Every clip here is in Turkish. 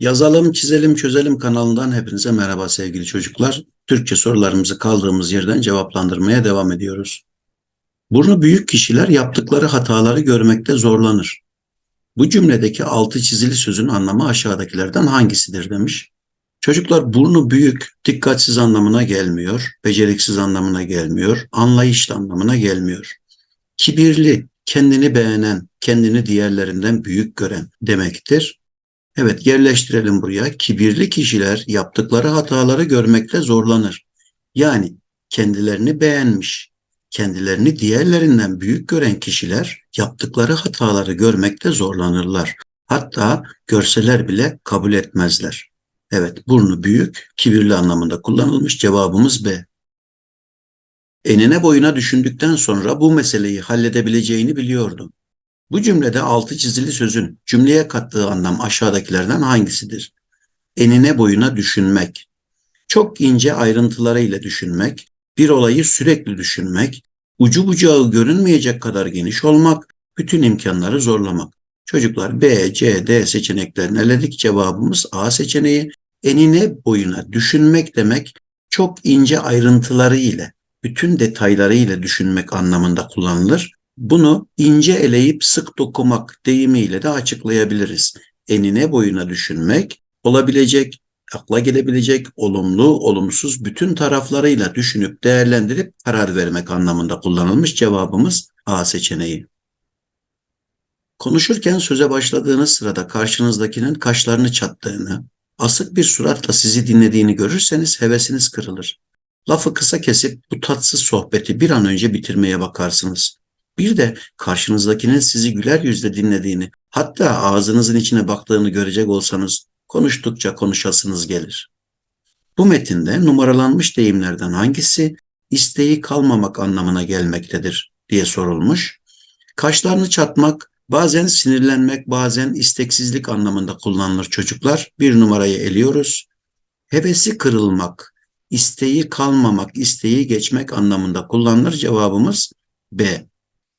Yazalım, çizelim, çözelim kanalından hepinize merhaba sevgili çocuklar. Türkçe sorularımızı kaldığımız yerden cevaplandırmaya devam ediyoruz. Burnu büyük kişiler yaptıkları hataları görmekte zorlanır. Bu cümledeki altı çizili sözün anlamı aşağıdakilerden hangisidir demiş. Çocuklar burnu büyük, dikkatsiz anlamına gelmiyor, beceriksiz anlamına gelmiyor, anlayışlı anlamına gelmiyor. Kibirli, kendini beğenen, kendini diğerlerinden büyük gören demektir. Evet yerleştirelim buraya. Kibirli kişiler yaptıkları hataları görmekte zorlanır. Yani kendilerini beğenmiş, kendilerini diğerlerinden büyük gören kişiler yaptıkları hataları görmekte zorlanırlar. Hatta görseler bile kabul etmezler. Evet burnu büyük, kibirli anlamında kullanılmış cevabımız B. Enine boyuna düşündükten sonra bu meseleyi halledebileceğini biliyordu. Bu cümlede altı çizili sözün cümleye kattığı anlam aşağıdakilerden hangisidir? Enine boyuna düşünmek, çok ince ayrıntılarıyla düşünmek, bir olayı sürekli düşünmek, ucu bucağı görünmeyecek kadar geniş olmak, bütün imkanları zorlamak. Çocuklar B, C, D seçeneklerini eledik. Cevabımız A seçeneği. Enine boyuna düşünmek demek çok ince ayrıntıları ile, bütün detayları ile düşünmek anlamında kullanılır. Bunu ince eleyip sık dokumak deyimiyle de açıklayabiliriz. Enine boyuna düşünmek, olabilecek, akla gelebilecek olumlu, olumsuz bütün taraflarıyla düşünüp değerlendirip karar vermek anlamında kullanılmış cevabımız A seçeneği. Konuşurken söze başladığınız sırada karşınızdakinin kaşlarını çattığını, asık bir suratla sizi dinlediğini görürseniz hevesiniz kırılır. Lafı kısa kesip bu tatsız sohbeti bir an önce bitirmeye bakarsınız. Bir de karşınızdakinin sizi güler yüzle dinlediğini, hatta ağzınızın içine baktığını görecek olsanız konuştukça konuşasınız gelir. Bu metinde numaralanmış deyimlerden hangisi isteği kalmamak anlamına gelmektedir diye sorulmuş. Kaşlarını çatmak bazen sinirlenmek bazen isteksizlik anlamında kullanılır çocuklar. Bir numarayı eliyoruz. Hevesi kırılmak, isteği kalmamak, isteği geçmek anlamında kullanılır. Cevabımız B.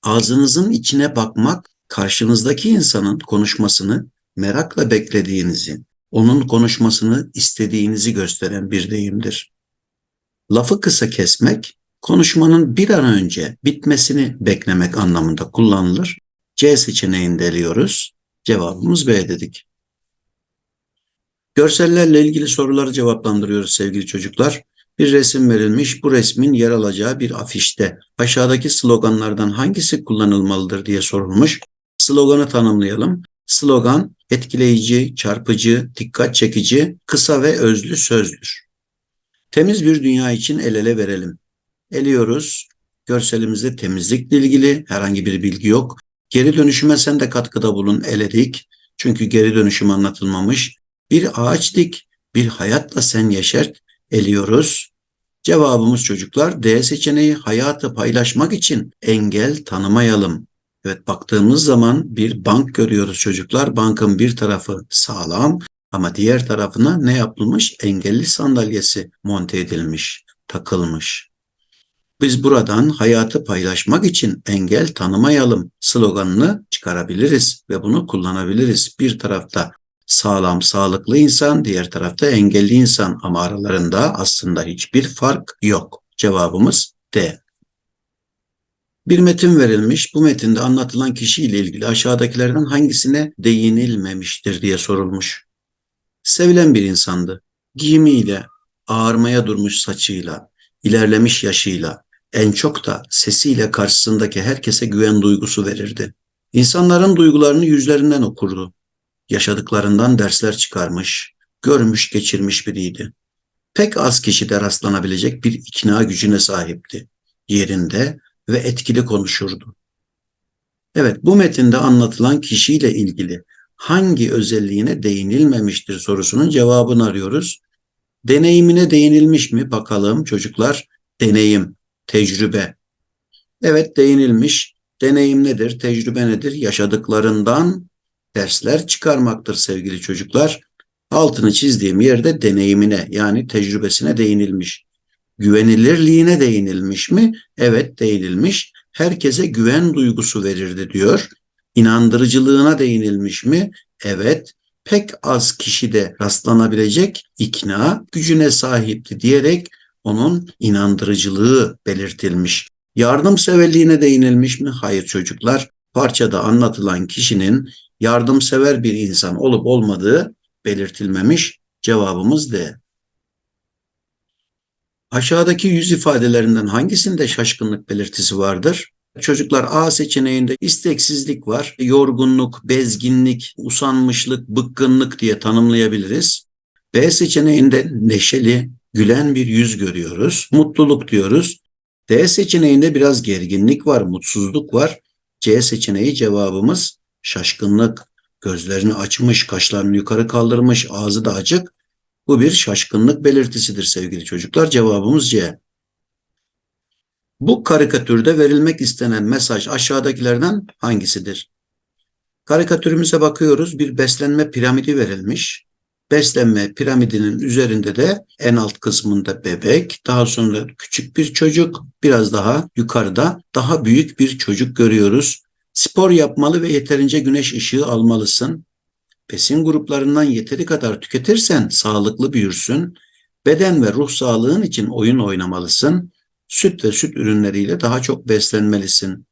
Ağzınızın içine bakmak, karşınızdaki insanın konuşmasını merakla beklediğinizi, onun konuşmasını istediğinizi gösteren bir deyimdir. Lafı kısa kesmek, konuşmanın bir an önce bitmesini beklemek anlamında kullanılır. C seçeneğini deliyoruz. Cevabımız B dedik. Görsellerle ilgili soruları cevaplandırıyoruz sevgili çocuklar. Bir resim verilmiş. Bu resmin yer alacağı bir afişte aşağıdaki sloganlardan hangisi kullanılmalıdır diye sorulmuş. Sloganı tanımlayalım. Slogan etkileyici, çarpıcı, dikkat çekici, kısa ve özlü sözdür. Temiz bir dünya için el ele verelim. Eliyoruz. Görselimizde temizlikle ilgili herhangi bir bilgi yok. Geri dönüşüme sen de katkıda bulun eledik. Çünkü geri dönüşüm anlatılmamış. Bir ağaç dik, bir hayatla sen yeşert eliyoruz. Cevabımız çocuklar D seçeneği hayatı paylaşmak için engel tanımayalım. Evet baktığımız zaman bir bank görüyoruz çocuklar. Bankın bir tarafı sağlam ama diğer tarafına ne yapılmış? Engelli sandalyesi monte edilmiş, takılmış. Biz buradan hayatı paylaşmak için engel tanımayalım sloganını çıkarabiliriz ve bunu kullanabiliriz. Bir tarafta sağlam, sağlıklı insan, diğer tarafta engelli insan ama aralarında aslında hiçbir fark yok. Cevabımız D. Bir metin verilmiş. Bu metinde anlatılan kişiyle ilgili aşağıdakilerden hangisine değinilmemiştir diye sorulmuş. Sevilen bir insandı. Giyimiyle, ağarmaya durmuş saçıyla, ilerlemiş yaşıyla, en çok da sesiyle karşısındaki herkese güven duygusu verirdi. İnsanların duygularını yüzlerinden okurdu. Yaşadıklarından dersler çıkarmış, görmüş geçirmiş biriydi. Pek az kişide rastlanabilecek bir ikna gücüne sahipti. Yerinde ve etkili konuşurdu. Evet bu metinde anlatılan kişiyle ilgili hangi özelliğine değinilmemiştir sorusunun cevabını arıyoruz. Deneyimine değinilmiş mi bakalım çocuklar? Deneyim, tecrübe. Evet değinilmiş. Deneyim nedir? Tecrübe nedir? Yaşadıklarından dersler çıkarmaktır sevgili çocuklar. Altını çizdiğim yerde deneyimine yani tecrübesine değinilmiş. Güvenilirliğine değinilmiş mi? Evet değinilmiş. Herkese güven duygusu verirdi diyor. İnandırıcılığına değinilmiş mi? Evet. pek az kişide rastlanabilecek ikna gücüne sahipti diyerek onun inandırıcılığı belirtilmiş. Yardımseverliğine değinilmiş mi? Hayır çocuklar. Parçada anlatılan kişinin yardımsever bir insan olup olmadığı belirtilmemiş. Cevabımız D. Aşağıdaki yüz ifadelerinden hangisinde şaşkınlık belirtisi vardır? Çocuklar A seçeneğinde isteksizlik var, yorgunluk, bezginlik, usanmışlık, bıkkınlık diye tanımlayabiliriz. B seçeneğinde neşeli, gülen bir yüz görüyoruz, mutluluk diyoruz. D seçeneğinde biraz gerginlik var, mutsuzluk var. C seçeneği cevabımız şaşkınlık. Gözlerini açmış, kaşlarını yukarı kaldırmış, ağzı da açık. Bu bir şaşkınlık belirtisidir sevgili çocuklar. Cevabımız C. Bu karikatürde verilmek istenen mesaj aşağıdakilerden hangisidir? Karikatürümüze bakıyoruz. Bir beslenme piramidi verilmiş. Beslenme piramidinin üzerinde de en alt kısmında bebek, daha sonra küçük bir çocuk, biraz daha yukarıda daha büyük bir çocuk görüyoruz. Spor yapmalı ve yeterince güneş ışığı almalısın. Besin gruplarından yeteri kadar tüketirsen sağlıklı büyürsün. Beden ve ruh sağlığın için oyun oynamalısın. Süt ve süt ürünleriyle daha çok beslenmelisin.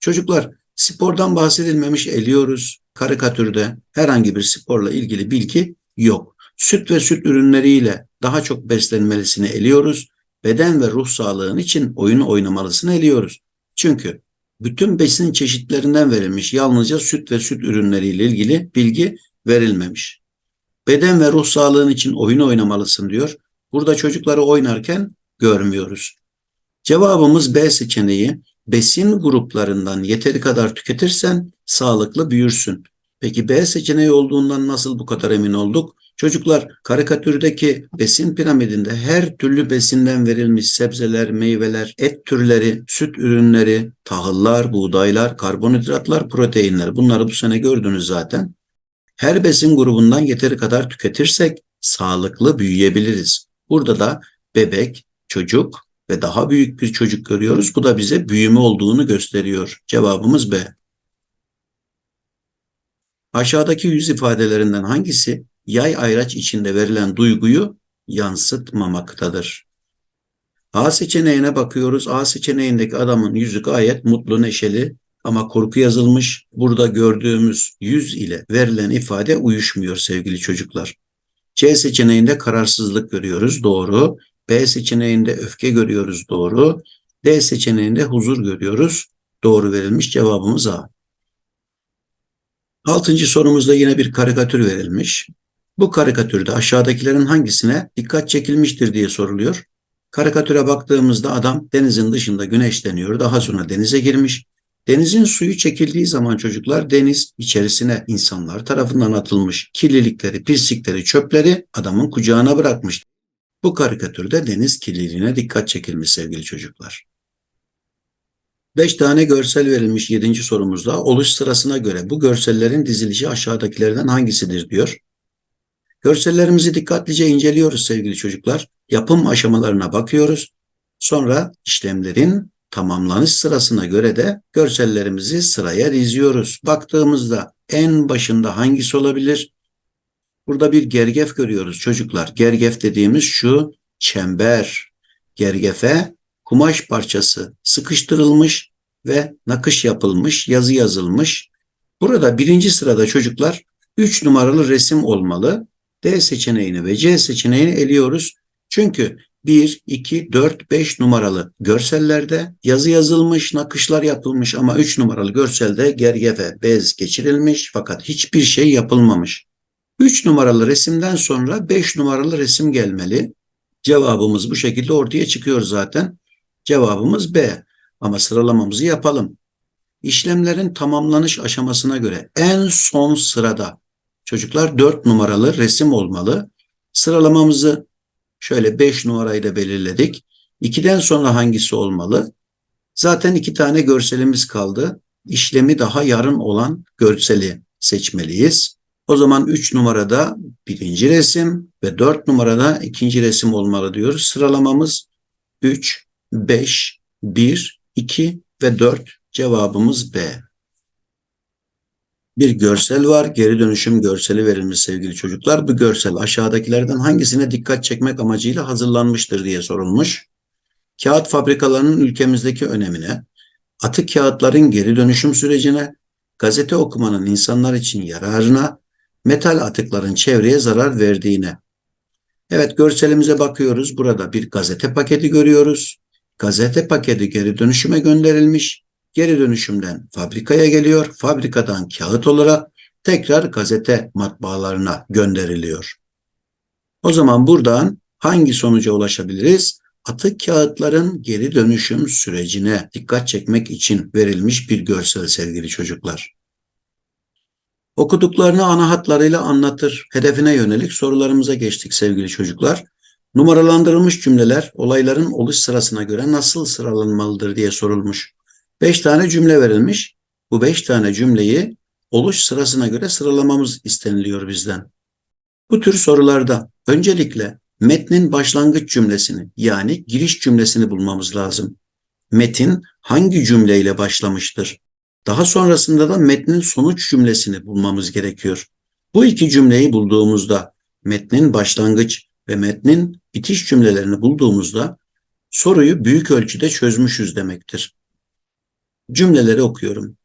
Çocuklar spordan bahsedilmemiş eliyoruz. Karikatürde herhangi bir sporla ilgili bilgi yok. Süt ve süt ürünleriyle daha çok beslenmelisini eliyoruz. Beden ve ruh sağlığın için oyun oynamalısını eliyoruz. Çünkü bütün besin çeşitlerinden verilmiş yalnızca süt ve süt ürünleriyle ilgili bilgi verilmemiş. Beden ve ruh sağlığın için oyun oynamalısın diyor. Burada çocukları oynarken görmüyoruz. Cevabımız B seçeneği. Besin gruplarından yeteri kadar tüketirsen sağlıklı büyürsün. Peki B seçeneği olduğundan nasıl bu kadar emin olduk? Çocuklar karikatürdeki besin piramidinde her türlü besinden verilmiş sebzeler, meyveler, et türleri, süt ürünleri, tahıllar, buğdaylar, karbonhidratlar, proteinler bunları bu sene gördünüz zaten. Her besin grubundan yeteri kadar tüketirsek sağlıklı büyüyebiliriz. Burada da bebek, çocuk ve daha büyük bir çocuk görüyoruz. Bu da bize büyüme olduğunu gösteriyor. Cevabımız B. Aşağıdaki yüz ifadelerinden hangisi yay ayraç içinde verilen duyguyu yansıtmamaktadır? A seçeneğine bakıyoruz. A seçeneğindeki adamın yüzü gayet mutlu, neşeli ama korku yazılmış. Burada gördüğümüz yüz ile verilen ifade uyuşmuyor sevgili çocuklar. C seçeneğinde kararsızlık görüyoruz. Doğru. B seçeneğinde öfke görüyoruz. Doğru. D seçeneğinde huzur görüyoruz. Doğru verilmiş cevabımız A. Altıncı sorumuzda yine bir karikatür verilmiş. Bu karikatürde aşağıdakilerin hangisine dikkat çekilmiştir diye soruluyor. Karikatüre baktığımızda adam denizin dışında güneşleniyor. Daha sonra denize girmiş. Denizin suyu çekildiği zaman çocuklar deniz içerisine insanlar tarafından atılmış kirlilikleri, pislikleri, çöpleri adamın kucağına bırakmış. Bu karikatürde deniz kirliliğine dikkat çekilmiş sevgili çocuklar. Beş tane görsel verilmiş yedinci sorumuzda oluş sırasına göre bu görsellerin dizilişi aşağıdakilerden hangisidir diyor. Görsellerimizi dikkatlice inceliyoruz sevgili çocuklar. Yapım aşamalarına bakıyoruz. Sonra işlemlerin tamamlanış sırasına göre de görsellerimizi sıraya diziyoruz. Baktığımızda en başında hangisi olabilir? Burada bir gergef görüyoruz çocuklar. Gergef dediğimiz şu çember. Gergefe kumaş parçası sıkıştırılmış ve nakış yapılmış, yazı yazılmış. Burada birinci sırada çocuklar 3 numaralı resim olmalı. D seçeneğini ve C seçeneğini eliyoruz. Çünkü 1, 2, 4, 5 numaralı görsellerde yazı yazılmış, nakışlar yapılmış ama 3 numaralı görselde gergefe, bez geçirilmiş fakat hiçbir şey yapılmamış. 3 numaralı resimden sonra 5 numaralı resim gelmeli. Cevabımız bu şekilde ortaya çıkıyor zaten. Cevabımız B. Ama sıralamamızı yapalım. İşlemlerin tamamlanış aşamasına göre en son sırada çocuklar 4 numaralı resim olmalı. Sıralamamızı şöyle 5 numarayı da belirledik. 2'den sonra hangisi olmalı? Zaten iki tane görselimiz kaldı. İşlemi daha yarın olan görseli seçmeliyiz. O zaman 3 numarada birinci resim ve 4 numarada ikinci resim olmalı diyoruz. Sıralamamız 3, 5, 1, 2 ve 4 cevabımız B. Bir görsel var, geri dönüşüm görseli verilmiş sevgili çocuklar. Bu görsel aşağıdakilerden hangisine dikkat çekmek amacıyla hazırlanmıştır diye sorulmuş. Kağıt fabrikalarının ülkemizdeki önemine, atık kağıtların geri dönüşüm sürecine, gazete okumanın insanlar için yararına, metal atıkların çevreye zarar verdiğine. Evet görselimize bakıyoruz. Burada bir gazete paketi görüyoruz. Gazete paketi geri dönüşüme gönderilmiş. Geri dönüşümden fabrikaya geliyor. Fabrikadan kağıt olarak tekrar gazete matbaalarına gönderiliyor. O zaman buradan hangi sonuca ulaşabiliriz? Atık kağıtların geri dönüşüm sürecine dikkat çekmek için verilmiş bir görsel sevgili çocuklar. Okuduklarını ana hatlarıyla anlatır. Hedefine yönelik sorularımıza geçtik sevgili çocuklar. Numaralandırılmış cümleler olayların oluş sırasına göre nasıl sıralanmalıdır diye sorulmuş. Beş tane cümle verilmiş. Bu beş tane cümleyi oluş sırasına göre sıralamamız isteniliyor bizden. Bu tür sorularda öncelikle metnin başlangıç cümlesini yani giriş cümlesini bulmamız lazım. Metin hangi cümleyle başlamıştır? Daha sonrasında da metnin sonuç cümlesini bulmamız gerekiyor. Bu iki cümleyi bulduğumuzda metnin başlangıç ve metnin bitiş cümlelerini bulduğumuzda soruyu büyük ölçüde çözmüşüz demektir. Cümleleri okuyorum.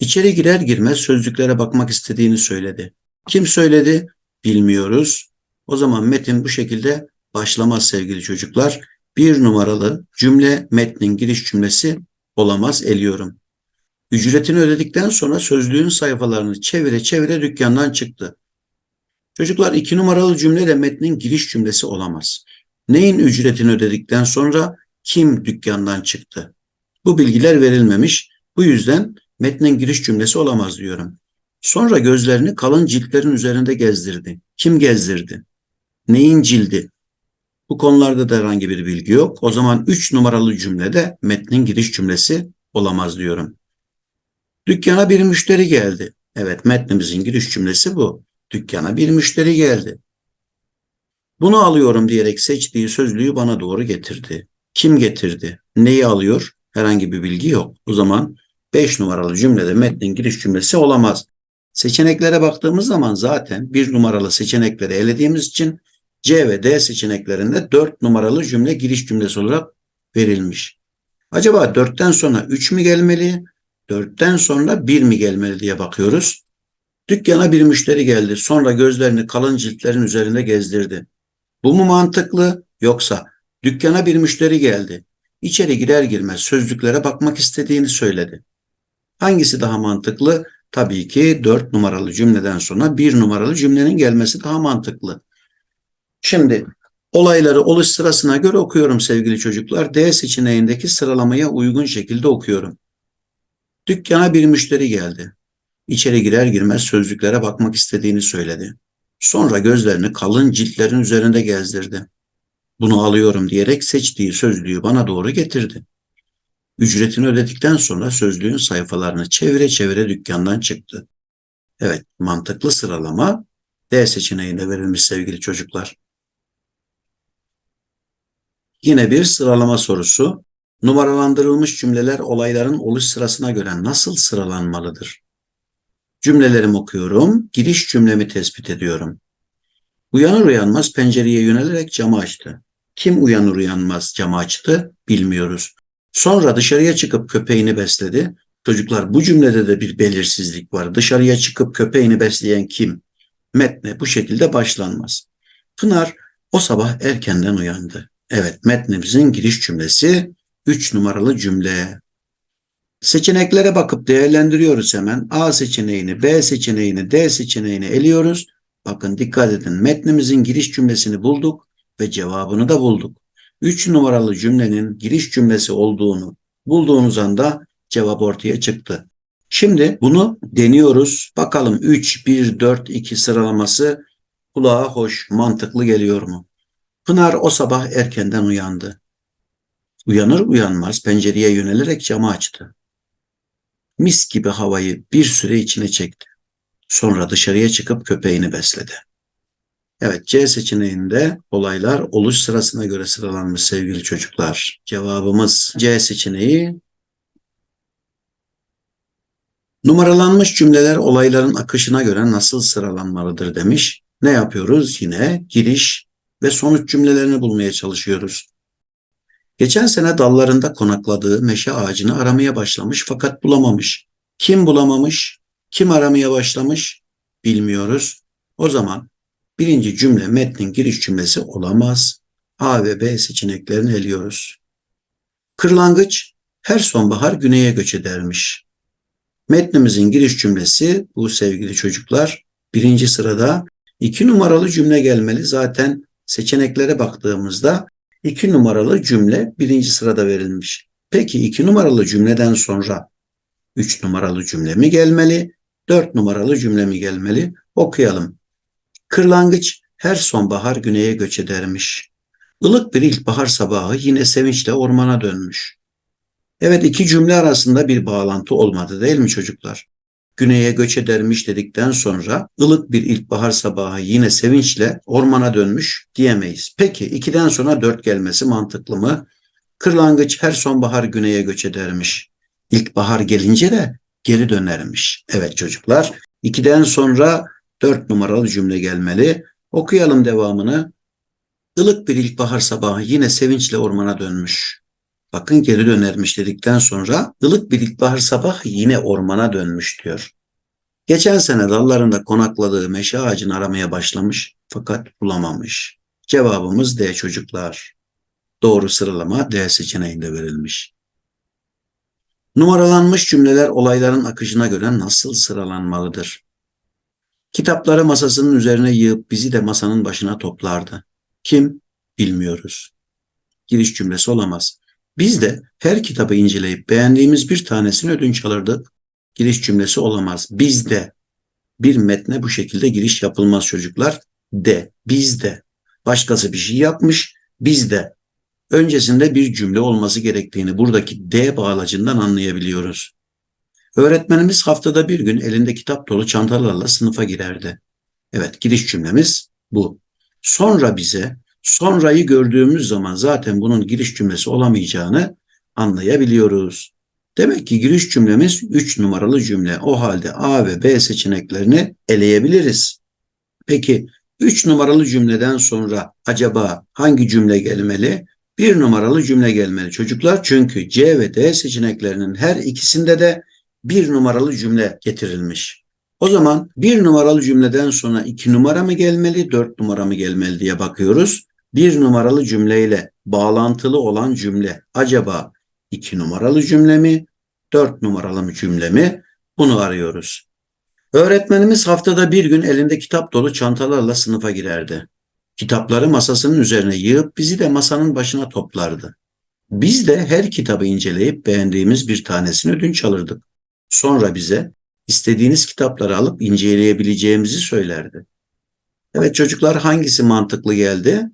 İçeri girer girmez sözlüklere bakmak istediğini söyledi. Kim söyledi? Bilmiyoruz. O zaman metin bu şekilde başlamaz sevgili çocuklar. Bir numaralı cümle metnin giriş cümlesi olamaz eliyorum. Ücretini ödedikten sonra sözlüğün sayfalarını çevire çevire dükkandan çıktı. Çocuklar iki numaralı cümle de metnin giriş cümlesi olamaz. Neyin ücretini ödedikten sonra kim dükkandan çıktı? Bu bilgiler verilmemiş. Bu yüzden metnin giriş cümlesi olamaz diyorum. Sonra gözlerini kalın ciltlerin üzerinde gezdirdi. Kim gezdirdi? Neyin cildi? Bu konularda da herhangi bir bilgi yok. O zaman 3 numaralı cümlede metnin giriş cümlesi olamaz diyorum. Dükkana bir müşteri geldi. Evet metnimizin giriş cümlesi bu. Dükkana bir müşteri geldi. Bunu alıyorum diyerek seçtiği sözlüğü bana doğru getirdi. Kim getirdi? Neyi alıyor? Herhangi bir bilgi yok. O zaman 5 numaralı cümlede metnin giriş cümlesi olamaz. Seçeneklere baktığımız zaman zaten bir numaralı seçenekleri elediğimiz için C ve D seçeneklerinde 4 numaralı cümle giriş cümlesi olarak verilmiş. Acaba 4'ten sonra 3 mü gelmeli? 4'ten sonra 1 mi gelmeli diye bakıyoruz. Dükkana bir müşteri geldi. Sonra gözlerini kalın ciltlerin üzerinde gezdirdi. Bu mu mantıklı yoksa dükkana bir müşteri geldi. İçeri girer girmez sözlüklere bakmak istediğini söyledi. Hangisi daha mantıklı? Tabii ki 4 numaralı cümleden sonra 1 numaralı cümlenin gelmesi daha mantıklı. Şimdi olayları oluş sırasına göre okuyorum sevgili çocuklar. D seçeneğindeki sıralamaya uygun şekilde okuyorum. Dükkana bir müşteri geldi. İçeri girer girmez sözlüklere bakmak istediğini söyledi. Sonra gözlerini kalın ciltlerin üzerinde gezdirdi. Bunu alıyorum diyerek seçtiği sözlüğü bana doğru getirdi. Ücretini ödedikten sonra sözlüğün sayfalarını çevire çevire dükkandan çıktı. Evet, mantıklı sıralama D seçeneğinde verilmiş sevgili çocuklar. Yine bir sıralama sorusu. Numaralandırılmış cümleler olayların oluş sırasına göre nasıl sıralanmalıdır? Cümlelerimi okuyorum, giriş cümlemi tespit ediyorum. Uyanır uyanmaz pencereye yönelerek camı açtı. Kim uyanır uyanmaz camı açtı bilmiyoruz. Sonra dışarıya çıkıp köpeğini besledi. Çocuklar bu cümlede de bir belirsizlik var. Dışarıya çıkıp köpeğini besleyen kim? Metne bu şekilde başlanmaz. Pınar o sabah erkenden uyandı. Evet metnimizin giriş cümlesi 3 numaralı cümle. Seçeneklere bakıp değerlendiriyoruz hemen. A seçeneğini, B seçeneğini, D seçeneğini eliyoruz. Bakın dikkat edin metnimizin giriş cümlesini bulduk ve cevabını da bulduk. 3 numaralı cümlenin giriş cümlesi olduğunu bulduğunuz anda cevap ortaya çıktı. Şimdi bunu deniyoruz. Bakalım 3, 1, 4, 2 sıralaması kulağa hoş, mantıklı geliyor mu? Pınar o sabah erkenden uyandı. Uyanır uyanmaz pencereye yönelerek camı açtı. Mis gibi havayı bir süre içine çekti. Sonra dışarıya çıkıp köpeğini besledi. Evet C seçeneğinde olaylar oluş sırasına göre sıralanmış sevgili çocuklar. Cevabımız C seçeneği Numaralanmış cümleler olayların akışına göre nasıl sıralanmalıdır demiş. Ne yapıyoruz? Yine giriş ve sonuç cümlelerini bulmaya çalışıyoruz. Geçen sene dallarında konakladığı meşe ağacını aramaya başlamış fakat bulamamış. Kim bulamamış? Kim aramaya başlamış? Bilmiyoruz. O zaman birinci cümle metnin giriş cümlesi olamaz. A ve B seçeneklerini eliyoruz. Kırlangıç her sonbahar güneye göç edermiş. Metnimizin giriş cümlesi bu sevgili çocuklar. Birinci sırada iki numaralı cümle gelmeli. Zaten seçeneklere baktığımızda iki numaralı cümle birinci sırada verilmiş. Peki iki numaralı cümleden sonra üç numaralı cümle mi gelmeli? Dört numaralı cümle mi gelmeli? Okuyalım. Kırlangıç her sonbahar güneye göç edermiş. Ilık bir ilkbahar sabahı yine sevinçle ormana dönmüş. Evet iki cümle arasında bir bağlantı olmadı değil mi çocuklar? Güneye göç edermiş dedikten sonra ılık bir ilkbahar sabahı yine sevinçle ormana dönmüş diyemeyiz. Peki ikiden sonra dört gelmesi mantıklı mı? Kırlangıç her sonbahar güneye göç edermiş. İlkbahar gelince de geri dönermiş. Evet çocuklar ikiden sonra dört numaralı cümle gelmeli. Okuyalım devamını. Ilık bir ilkbahar sabahı yine sevinçle ormana dönmüş. Bakın geri dönermiş dedikten sonra ılık bir ilkbahar sabah yine ormana dönmüş diyor. Geçen sene dallarında konakladığı meşe ağacını aramaya başlamış fakat bulamamış. Cevabımız D çocuklar. Doğru sıralama D seçeneğinde verilmiş. Numaralanmış cümleler olayların akışına göre nasıl sıralanmalıdır? Kitapları masasının üzerine yığıp bizi de masanın başına toplardı. Kim? Bilmiyoruz. Giriş cümlesi olamaz. Biz de her kitabı inceleyip beğendiğimiz bir tanesini ödünç alırdık. Giriş cümlesi olamaz. Biz de bir metne bu şekilde giriş yapılmaz çocuklar. De, biz de. Başkası bir şey yapmış, biz de. Öncesinde bir cümle olması gerektiğini buradaki D bağlacından anlayabiliyoruz. Öğretmenimiz haftada bir gün elinde kitap dolu çantalarla sınıfa girerdi. Evet, giriş cümlemiz bu. Sonra bize sonrayı gördüğümüz zaman zaten bunun giriş cümlesi olamayacağını anlayabiliyoruz. Demek ki giriş cümlemiz 3 numaralı cümle. O halde A ve B seçeneklerini eleyebiliriz. Peki 3 numaralı cümleden sonra acaba hangi cümle gelmeli? 1 numaralı cümle gelmeli çocuklar. Çünkü C ve D seçeneklerinin her ikisinde de 1 numaralı cümle getirilmiş. O zaman 1 numaralı cümleden sonra 2 numara mı gelmeli, 4 numara mı gelmeli diye bakıyoruz. 1 numaralı cümleyle bağlantılı olan cümle acaba 2 numaralı cümle mi, 4 numaralı mı cümle mi? Bunu arıyoruz. Öğretmenimiz haftada bir gün elinde kitap dolu çantalarla sınıfa girerdi. Kitapları masasının üzerine yığıp bizi de masanın başına toplardı. Biz de her kitabı inceleyip beğendiğimiz bir tanesini ödünç alırdık. Sonra bize istediğiniz kitapları alıp inceleyebileceğimizi söylerdi. Evet çocuklar hangisi mantıklı geldi?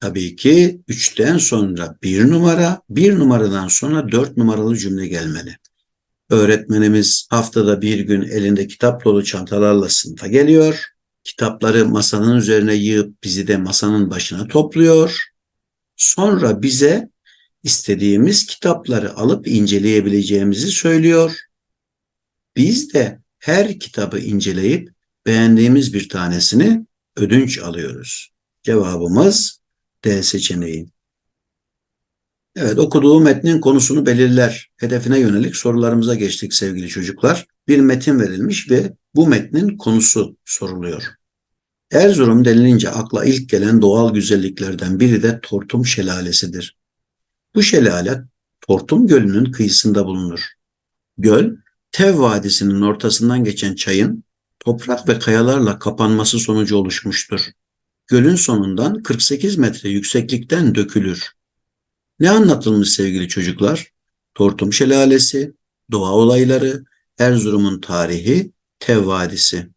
Tabii ki 3'ten sonra 1 numara, 1 numaradan sonra 4 numaralı cümle gelmeli. Öğretmenimiz haftada bir gün elinde kitap dolu çantalarla sınıfa geliyor. Kitapları masanın üzerine yığıp bizi de masanın başına topluyor. Sonra bize istediğimiz kitapları alıp inceleyebileceğimizi söylüyor. Biz de her kitabı inceleyip beğendiğimiz bir tanesini ödünç alıyoruz. Cevabımız D seçeneği. Evet okuduğu metnin konusunu belirler. Hedefine yönelik sorularımıza geçtik sevgili çocuklar. Bir metin verilmiş ve bu metnin konusu soruluyor. Erzurum denilince akla ilk gelen doğal güzelliklerden biri de Tortum Şelalesi'dir. Bu şelale Tortum Gölü'nün kıyısında bulunur. Göl, Tev Vadisi'nin ortasından geçen çayın toprak ve kayalarla kapanması sonucu oluşmuştur. Gölün sonundan 48 metre yükseklikten dökülür. Ne anlatılmış sevgili çocuklar? Tortum Şelalesi, doğa olayları, Erzurum'un tarihi, Tev Vadisi.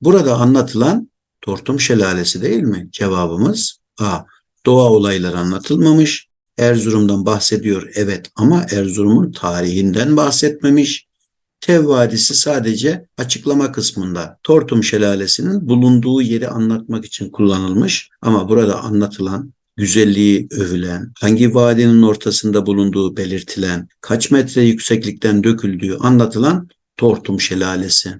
Burada anlatılan Tortum Şelalesi değil mi? Cevabımız A. Doğa olayları anlatılmamış. Erzurum'dan bahsediyor evet ama Erzurum'un tarihinden bahsetmemiş. Tev Vadisi sadece açıklama kısmında Tortum Şelalesi'nin bulunduğu yeri anlatmak için kullanılmış ama burada anlatılan güzelliği övülen, hangi vadinin ortasında bulunduğu belirtilen, kaç metre yükseklikten döküldüğü anlatılan Tortum Şelalesi.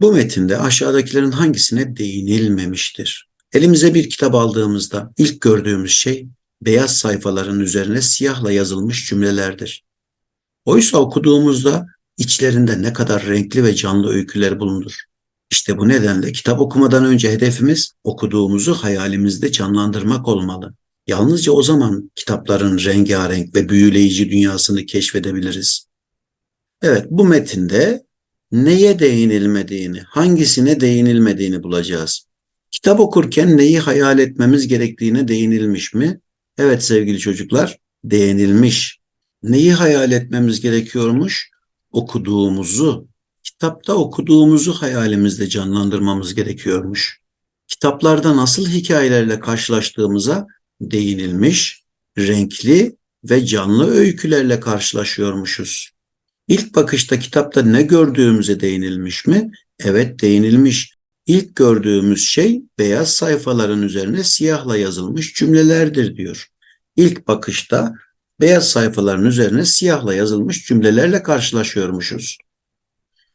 Bu metinde aşağıdakilerin hangisine değinilmemiştir? Elimize bir kitap aldığımızda ilk gördüğümüz şey beyaz sayfaların üzerine siyahla yazılmış cümlelerdir. Oysa okuduğumuzda içlerinde ne kadar renkli ve canlı öyküler bulunur. İşte bu nedenle kitap okumadan önce hedefimiz okuduğumuzu hayalimizde canlandırmak olmalı. Yalnızca o zaman kitapların rengarenk ve büyüleyici dünyasını keşfedebiliriz. Evet bu metinde neye değinilmediğini, hangisine değinilmediğini bulacağız. Kitap okurken neyi hayal etmemiz gerektiğine değinilmiş mi? Evet sevgili çocuklar, değinilmiş. Neyi hayal etmemiz gerekiyormuş? Okuduğumuzu, kitapta okuduğumuzu hayalimizde canlandırmamız gerekiyormuş. Kitaplarda nasıl hikayelerle karşılaştığımıza değinilmiş, renkli ve canlı öykülerle karşılaşıyormuşuz. İlk bakışta kitapta ne gördüğümüze değinilmiş mi? Evet değinilmiş. İlk gördüğümüz şey beyaz sayfaların üzerine siyahla yazılmış cümlelerdir diyor. İlk bakışta beyaz sayfaların üzerine siyahla yazılmış cümlelerle karşılaşıyormuşuz.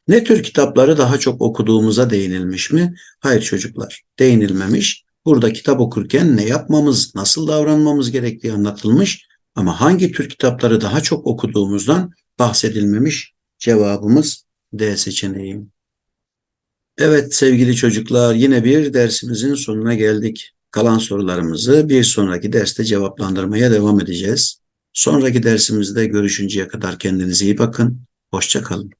Ne tür kitapları daha çok okuduğumuza değinilmiş mi? Hayır çocuklar, değinilmemiş. Burada kitap okurken ne yapmamız, nasıl davranmamız gerektiği anlatılmış ama hangi tür kitapları daha çok okuduğumuzdan bahsedilmemiş. Cevabımız D seçeneği. Evet sevgili çocuklar yine bir dersimizin sonuna geldik. Kalan sorularımızı bir sonraki derste cevaplandırmaya devam edeceğiz. Sonraki dersimizde görüşünceye kadar kendinize iyi bakın. Hoşça kalın.